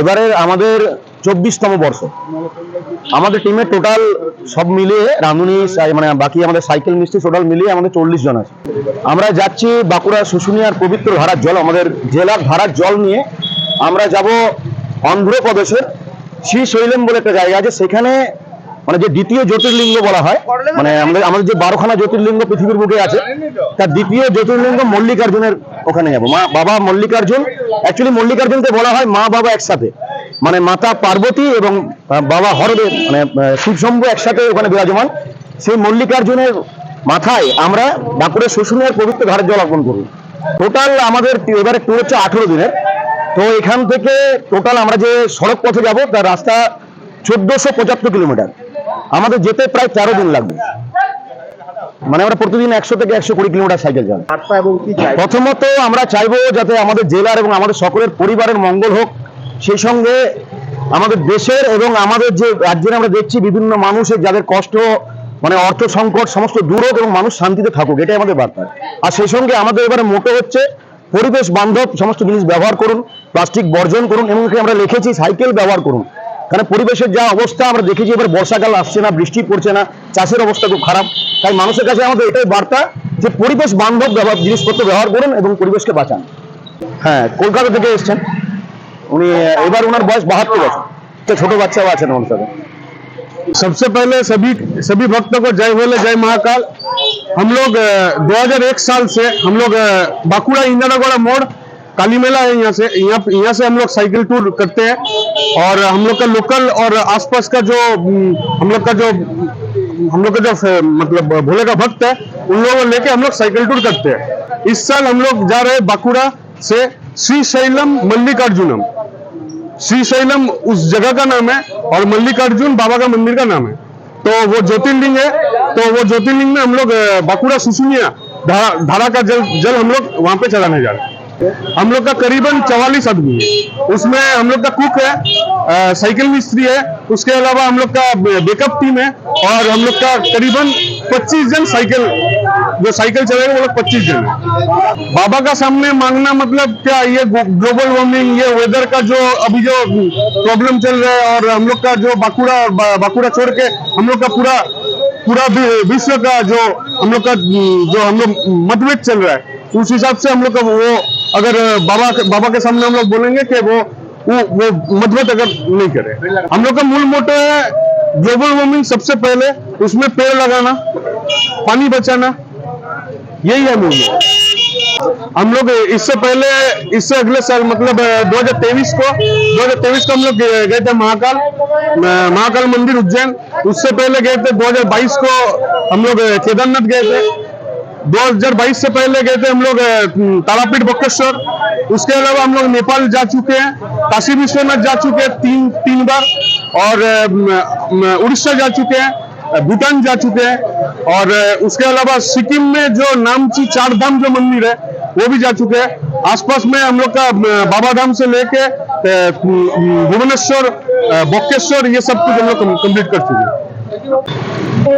এবারে আমাদের চব্বিশতম বর্ষ। আমাদের টিমে টোটাল সব মিলিয়ে রামুনি মানে বাকি আমাদের সাইকেল মিস্ত্রি টোটাল মিলিয়ে আমাদের চল্লিশ জন আছে। আমরা যাচ্ছি বাঁকুড়া শুশুনিয়ার পবিত্র ভাড়ার জল, আমাদের জেলার ভাড়ার জল নিয়ে। আমরা যাব অন্ধ্রপ্রদেশের শ্রী শৈলেম বলে একটা জায়গা আছে। সেখানে মানে যে দ্বিতীয় জ্যোতির্লিঙ্গ বলা হয় মানে আমাদের আমাদের যে বারোখানা জ্যোতির্লিঙ্গ পৃথিবীর বুকে আছে, তার দ্বিতীয় জ্যোতির্লিঙ্গ মল্লিকার্জুনের ওখানে যাব। মা, বাবা মল্লিকার্জুন অ্যাকচুয়ালি মল্লিকার্জুনকে বলা হয় মা, বাবা একসাথে। মানে মাতা পার্বতী এবং বাবা হরদেব মানে শিবশম্ভু একসাথে ওখানে বিরাজমান। সেই মল্লিকার্জুনের মাথায় আমরা বাঁকুড়ের শুশুনিয়ার পবিত্র ধারের জল অর্পণ করব। টোটাল আমাদের এবারে ট্যুর হচ্ছে আঠেরো দিনের। তো এখান থেকে টোটাল আমরা যে সড়ক পথে যাব, তার রাস্তা চোদ্দশো পঁচাত্তর কিলোমিটার। আমাদের যেতে প্রায় তেরো দিন লাগবে। মানে আমরা প্রতিদিন একশো থেকে একশো কুড়ি কিলোমিটার সাইকেল এবং চাই? প্রথমত আমরা চাইব যাতে আমাদের জেলার এবং আমাদের সকলের পরিবারের মঙ্গল হোক। সেই সঙ্গে আমাদের দেশের এবং আমাদের যে রাজ্যের আমরা দেখছি বিভিন্ন মানুষের যাদের কষ্ট মানে অর্থ সংকট সমস্ত দূর হোক এবং মানুষ শান্তিতে থাকুক এটাই আমাদের বার্তা। আর সেই সঙ্গে আমাদের এবারে মোটো হচ্ছে পরিবেশ বান্ধব সমস্ত জিনিস ব্যবহার করুন প্লাস্টিক বর্জন করুন এমনকি আমরা লিখেছি সাইকেল ব্যবহার করুন। কারণ পরিবেশের যা অবস্থা আমরা দেখেছি এবার বর্ষাকাল আসছে না বৃষ্টি পড়ছে না চাষের অবস্থা খুব খারাপ তাই মানুষের কাছে আমাদের এটাই বার্তা যে পরিবেশ বান্ধব ব্যবহার জিনিসপত্র ব্যবহার করুন এবং পরিবেশকে বাঁচান হ্যাঁ কলকাতা থেকে এসছেন উনি আহ, এবার ওনার বয়স বাহাত্তর বছর তো ছোট বাচ্চাও আছেন ওনার সাথে सबसे पहले सभी सभी भक्तों को जय बोले जय महाकाल हम लोग अ, 2001 साल से हम लोग अ, बांकुड़ा इंदिरागोड़ा मोड़ काली मेला है यहाँ से यहाँ यहाँ से हम लोग साइकिल टूर करते हैं। और हम लोग का लोकल और आसपास का जो हम्म, हम लोग का जो हम लोग का जो मतलब भोले का भक्त है उन लोगों को लेके हम लोग साइकिल टूर करते हैं। इस साल हम लोग जा रहे हैं बांकुड़ा से श्री शैलम मल्लिकार्जुनम। श्री शैलम उस जगह का नाम है और मल्लिकार्जुन बाबा का मंदिर का नाम है। तो वो ज्योतिर्लिंग है। तो वो ज्योतिर्लिंग में हम लोग बांकुड़ा सुसुनिया धारा, का जल जल हम लोग वहाँ पे चढ़ाने जा रहे हैं। हम लोग का करीबन चवालीस आदमी है। उसमें हम लोग का कुक है साइकिल मिस्त्री है, उसके अलावा हम लोग का बेकअप टीम है और हम लोग का करीबन 25 जन साइकिल, जो साइकिल चलेगा वो लोग 25 जन बाबा का सामने मांगना मतलब क्या, ये ग्लोबल वार्मिंग ये वेदर का जो अभी जो प्रॉब्लम चल रहा है और हम लोग का जो बाकुड़ा बांकुड़ा छोड़ के हम लोग का पूरा पूरा विश्व का जो हम लोग का, जो हम लोग मतभेद चल रहा है, उस हिसाब से हम लोग का वो अगर बाबा बाबा के सामने हम लोग बोलेंगे कि वो वो वो मतभेद अगर नहीं करे। हम लोग का मूल मोटो है ग्लोबल वार्मिंग सबसे पहले उसमें पेड़ लगाना पानी बचाना यही है मूल हम लोग इससे पहले इससे अगले साल मतलब अ, 2023 को 2023 को हम लोग गए थे महाकाल महाकाल मंदिर उज्जैन। उससे पहले गए थे 2022 को हम लोग केदारनाथ गए थे। 2022 से पहले गए थे हम लोग अ, तारापीठ बक्केश्वर उसके अलावा हम लोग नेपाल जा चुके हैं काशी विश्वनाथ जा चुके हैं तीन तीन बार और अ, म, म, उड़ीसा जा चुके हैं अ, भूटान जा चुके हैं और अ, उसके अलावा सिक्किम में जो नामची चार धाम जो मंदिर है वो भी जा चुके हैं आसपास में हम लोग का अ, बाबा धाम से लेके अ, म, भुवनेश्वर अ, बक्केश्वर ये सब कुछ हम लोग कंप्लीट कर चुके हैं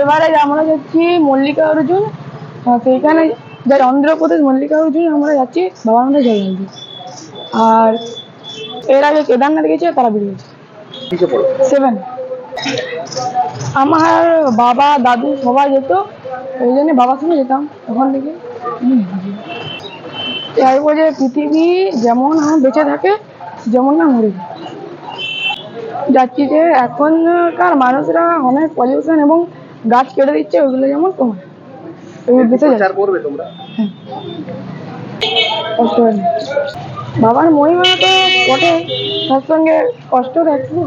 এবারে আমরা যাচ্ছি মল্লিকা অর্জুন আহ, সেইখানে যাই অন্ধ্রপ্রদেশ মল্লিকা অর্জুন আমরা যাচ্ছি বাবার মধ্যে জয় দিতে আর এর আগে কেদারনাথ গেছে তারা বেরিয়েছে কিসে সেভেন। আমার বাবা দাদু সবাই যেত ওই জন্য বাবার সঙ্গে যেতাম ওখান থেকে। চাইব যে পৃথিবী যেমন আমার বেঁচে থাকে যেমন না মরে যাচ্ছি যে এখনকার মানুষরা অনেক পলিউশন এবং গাছ কেটে দিচ্ছে ওগুলো যেমন উদ্দেশ্যে প্রচার যাচ্ছি। করবে তোমরা কষ্ট হয় বাবার মহিমা তো বটে তার সঙ্গে কষ্ট একটু।